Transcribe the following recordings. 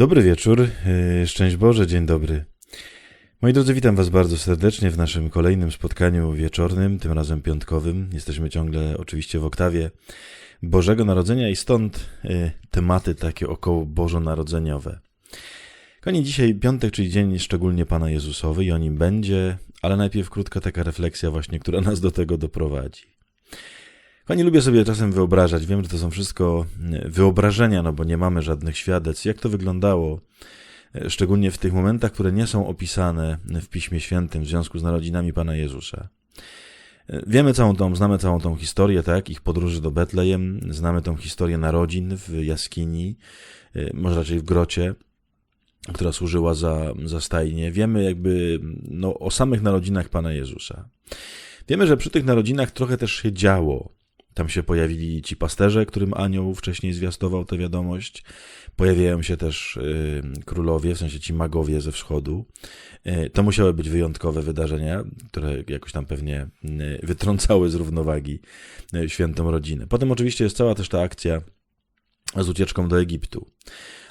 Dobry wieczór, yy, szczęść Boże, dzień dobry. Moi drodzy, witam Was bardzo serdecznie w naszym kolejnym spotkaniu wieczornym, tym razem piątkowym. Jesteśmy ciągle oczywiście w oktawie Bożego Narodzenia i stąd yy, tematy takie około bożonarodzeniowe. Koni dzisiaj piątek, czyli dzień szczególnie Pana Jezusowy i o nim będzie, ale najpierw krótka taka refleksja właśnie, która nas do tego doprowadzi. Kochani, lubię sobie czasem wyobrażać, wiem, że to są wszystko e, wyobrażenia, no bo nie mamy żadnych świadectw, jak to wyglądało, e, szczególnie w tych momentach, które nie są opisane w Piśmie Świętym w związku z narodzinami Pana Jezusa. E, wiemy całą tą, znamy całą tą historię, tak, ich podróży do Betlejem, znamy tą historię narodzin w jaskini, może raczej w grocie, która służyła za, za stajnię. Wiemy jakby no, o samych narodzinach Pana Jezusa. Wiemy, że przy tych narodzinach trochę też się działo. Tam się pojawili ci pasterze, którym anioł wcześniej zwiastował tę wiadomość. Pojawiają się też y, królowie, w sensie ci magowie ze wschodu. Y, to musiały być wyjątkowe wydarzenia, które jakoś tam pewnie y, wytrącały z równowagi świętą rodzinę. Potem oczywiście jest cała też ta akcja z ucieczką do Egiptu.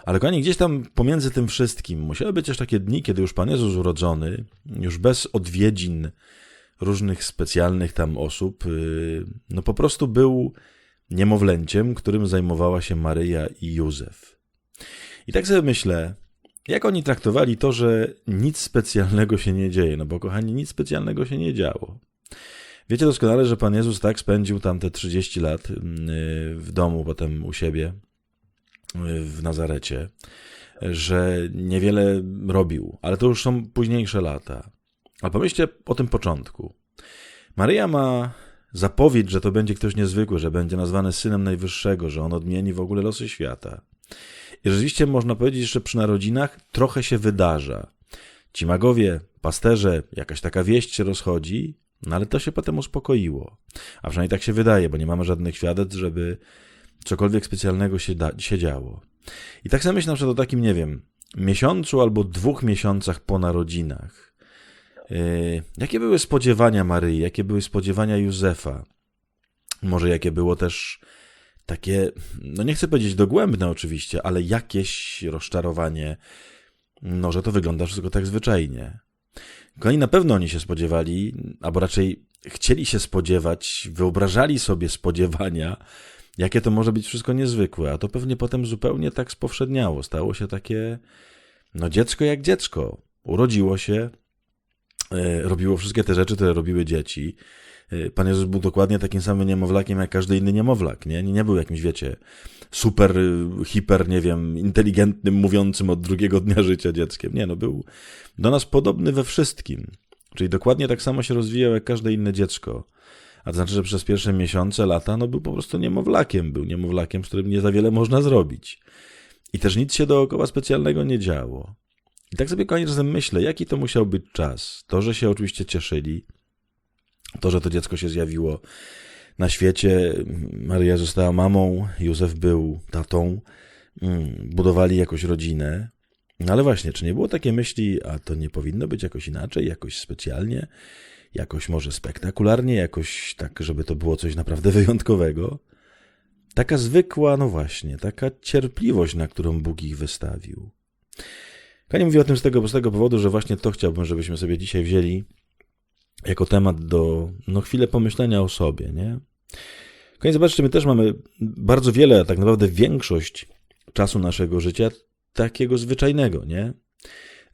Ale kochani, gdzieś tam pomiędzy tym wszystkim musiały być też takie dni, kiedy już Pan Jezus urodzony, już bez odwiedzin różnych specjalnych tam osób, y, no po prostu był niemowlęciem, którym zajmowała się Maryja i Józef. I tak sobie myślę, jak oni traktowali to, że nic specjalnego się nie dzieje, no bo kochani, nic specjalnego się nie działo. Wiecie doskonale, że Pan Jezus tak spędził tam te 30 lat y, w domu, potem u siebie y, w Nazarecie, że niewiele robił, ale to już są późniejsze lata. Ale pomyślcie o tym początku. Maryja ma zapowiedź, że to będzie ktoś niezwykły, że będzie nazwany synem Najwyższego, że on odmieni w ogóle losy świata. I rzeczywiście można powiedzieć, że przy narodzinach trochę się wydarza. Ci magowie, pasterze, jakaś taka wieść się rozchodzi, no ale to się potem uspokoiło. A przynajmniej tak się wydaje, bo nie mamy żadnych świadectw, żeby cokolwiek specjalnego się, da, się działo. I tak samo myślę przykład o takim, nie wiem, miesiącu albo dwóch miesiącach po narodzinach jakie były spodziewania Maryi, jakie były spodziewania Józefa? Może jakie było też takie, no nie chcę powiedzieć dogłębne oczywiście, ale jakieś rozczarowanie, no że to wygląda wszystko tak zwyczajnie. Oni na pewno oni się spodziewali, albo raczej chcieli się spodziewać, wyobrażali sobie spodziewania, jakie to może być wszystko niezwykłe, a to pewnie potem zupełnie tak spowszedniało. Stało się takie, no dziecko jak dziecko. Urodziło się, E, robiło wszystkie te rzeczy, które robiły dzieci. E, Pan Jezus był dokładnie takim samym niemowlakiem jak każdy inny niemowlak, nie? Nie był jakimś, wiecie, super, y, hiper, nie wiem, inteligentnym, mówiącym od drugiego dnia życia dzieckiem. Nie, no był do nas podobny we wszystkim. Czyli dokładnie tak samo się rozwijał jak każde inne dziecko. A to znaczy, że przez pierwsze miesiące, lata, no był po prostu niemowlakiem. Był niemowlakiem, z którym nie za wiele można zrobić. I też nic się dookoła specjalnego nie działo. I tak sobie koniec razem myślę, jaki to musiał być czas. To, że się oczywiście cieszyli, to, że to dziecko się zjawiło na świecie, Maria została mamą, Józef był tatą, mm, budowali jakoś rodzinę. No ale właśnie, czy nie było takiej myśli, a to nie powinno być jakoś inaczej, jakoś specjalnie, jakoś może spektakularnie, jakoś tak, żeby to było coś naprawdę wyjątkowego? Taka zwykła, no właśnie, taka cierpliwość, na którą Bóg ich wystawił. Kanie mówi o tym z tego prostego powodu, że właśnie to chciałbym, żebyśmy sobie dzisiaj wzięli jako temat do no, chwilę pomyślenia o sobie, nie? Koniec, zobaczcie, my też mamy bardzo wiele, tak naprawdę większość czasu naszego życia takiego zwyczajnego, nie?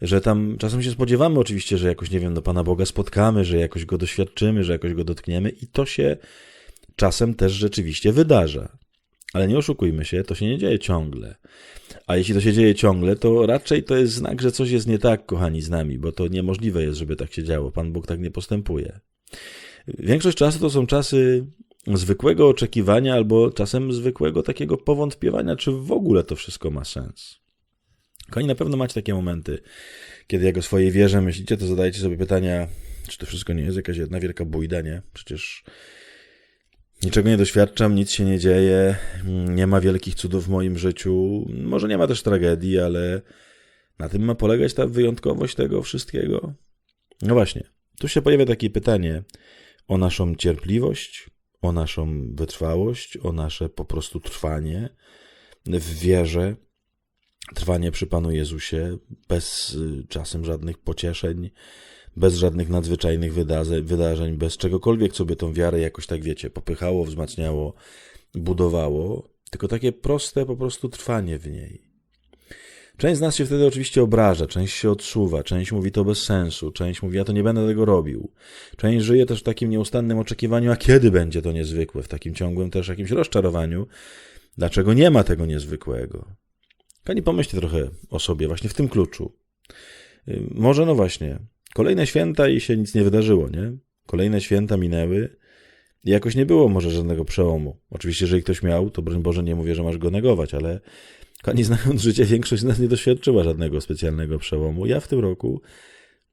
Że tam czasem się spodziewamy oczywiście, że jakoś, nie wiem, do Pana Boga spotkamy, że jakoś Go doświadczymy, że jakoś Go dotkniemy i to się czasem też rzeczywiście wydarza. Ale nie oszukujmy się, to się nie dzieje ciągle. A jeśli to się dzieje ciągle, to raczej to jest znak, że coś jest nie tak, kochani, z nami, bo to niemożliwe jest, żeby tak się działo. Pan Bóg tak nie postępuje. Większość czasu to są czasy zwykłego oczekiwania albo czasem zwykłego takiego powątpiewania, czy w ogóle to wszystko ma sens. Kochani, na pewno macie takie momenty, kiedy jak o swojej wierze myślicie, to zadajecie sobie pytania, czy to wszystko nie jest jakaś jedna wielka bójda, nie? Przecież Niczego nie doświadczam, nic się nie dzieje, nie ma wielkich cudów w moim życiu. Może nie ma też tragedii, ale na tym ma polegać ta wyjątkowość tego wszystkiego? No właśnie, tu się pojawia takie pytanie o naszą cierpliwość, o naszą wytrwałość, o nasze po prostu trwanie w wierze, trwanie przy Panu Jezusie, bez y, czasem żadnych pocieszeń, bez żadnych nadzwyczajnych wydarzeń, bez czegokolwiek, co by tą wiarę jakoś tak, wiecie, popychało, wzmacniało, budowało, tylko takie proste po prostu trwanie w niej. Część z nas się wtedy oczywiście obraża, część się odsuwa, część mówi to bez sensu, część mówi ja to nie będę tego robił. Część żyje też w takim nieustannym oczekiwaniu, a kiedy będzie to niezwykłe, w takim ciągłym też jakimś rozczarowaniu, dlaczego nie ma tego niezwykłego. Kani pomyślcie trochę o sobie właśnie w tym kluczu. Może no właśnie, kolejne święta i się nic nie wydarzyło, nie? Kolejne święta minęły i jakoś nie było może żadnego przełomu. Oczywiście, jeżeli ktoś miał, to broń Boże nie mówię, że masz go negować, ale Kani znając życie, większość z nas nie doświadczyła żadnego specjalnego przełomu. Ja w tym roku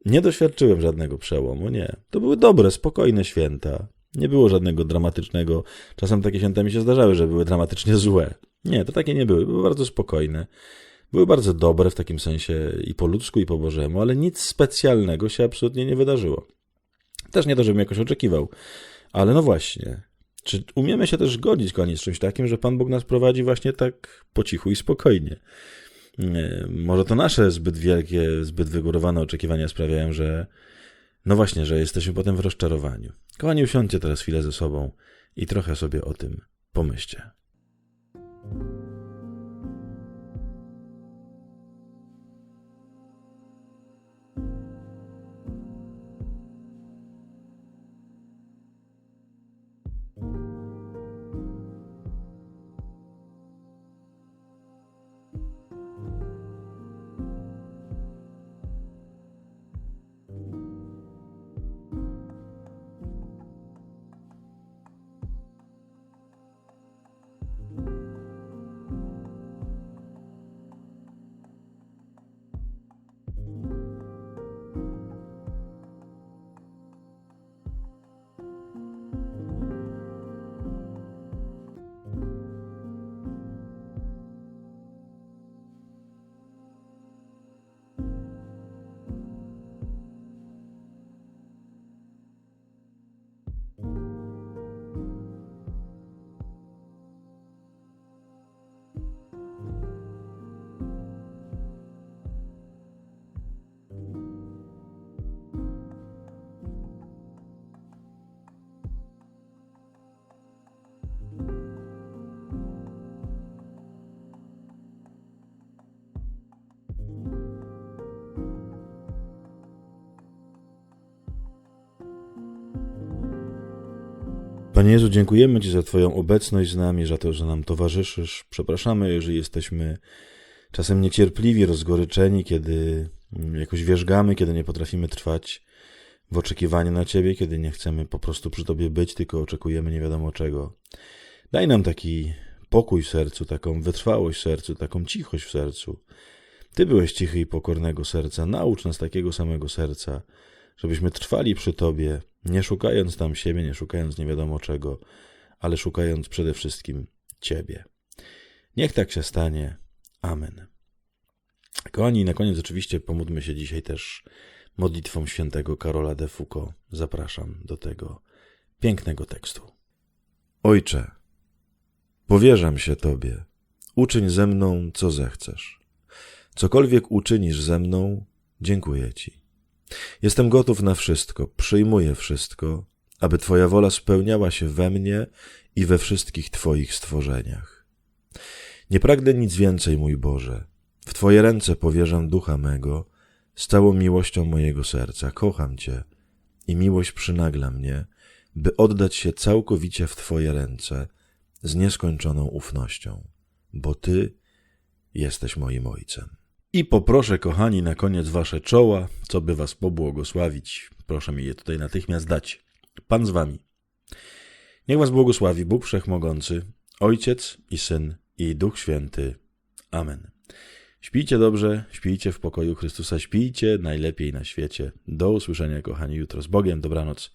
nie doświadczyłem żadnego przełomu, nie. To były dobre, spokojne święta. Nie było żadnego dramatycznego. Czasem takie święta mi się zdarzały, że były dramatycznie złe. Nie, to takie nie były. Były bardzo spokojne. Były bardzo dobre w takim sensie i po ludzku, i po bożemu, ale nic specjalnego się absolutnie nie wydarzyło. Też nie to, żebym jakoś oczekiwał. Ale no właśnie, czy umiemy się też godzić koniec z czymś takim, że Pan Bóg nas prowadzi właśnie tak po cichu i spokojnie? Może to nasze zbyt wielkie, zbyt wygórowane oczekiwania sprawiają, że no właśnie, że jesteśmy potem w rozczarowaniu. Kochani, usiądźcie teraz chwilę ze sobą i trochę sobie o tym pomyślcie. Panie Jezu, dziękujemy Ci za Twoją obecność z nami, za to, że nam towarzyszysz. Przepraszamy, jeżeli jesteśmy czasem niecierpliwi, rozgoryczeni, kiedy jakoś wierzgamy, kiedy nie potrafimy trwać w oczekiwaniu na Ciebie, kiedy nie chcemy po prostu przy Tobie być, tylko oczekujemy nie wiadomo czego. Daj nam taki pokój w sercu, taką wytrwałość w sercu, taką cichość w sercu. Ty byłeś cichy i pokornego serca, naucz nas takiego samego serca, żebyśmy trwali przy Tobie, nie szukając tam siebie, nie szukając nie wiadomo czego, ale szukając przede wszystkim Ciebie. Niech tak się stanie. Amen. Kochani, na koniec oczywiście pomódlmy się dzisiaj też modlitwą świętego Karola de Foucault. Zapraszam do tego pięknego tekstu. Ojcze, powierzam się Tobie. Uczyń ze mną, co zechcesz. Cokolwiek uczynisz ze mną, dziękuję Ci. Jestem gotów na wszystko, przyjmuję wszystko, aby Twoja wola spełniała się we mnie i we wszystkich Twoich stworzeniach. Nie pragnę nic więcej, mój Boże. W Twoje ręce powierzam ducha mego, z całą miłością mojego serca. Kocham Cię i miłość przynagla mnie, by oddać się całkowicie w Twoje ręce z nieskończoną ufnością, bo Ty jesteś moim Ojcem. I poproszę, kochani, na koniec wasze czoła, co by was pobłogosławić. Proszę mi je tutaj natychmiast dać. Pan z wami. Niech was błogosławi Bóg Wszechmogący, Ojciec i Syn i Duch Święty. Amen. Śpijcie dobrze, śpijcie w pokoju Chrystusa, śpijcie najlepiej na świecie. Do usłyszenia, kochani, jutro z Bogiem. Dobranoc.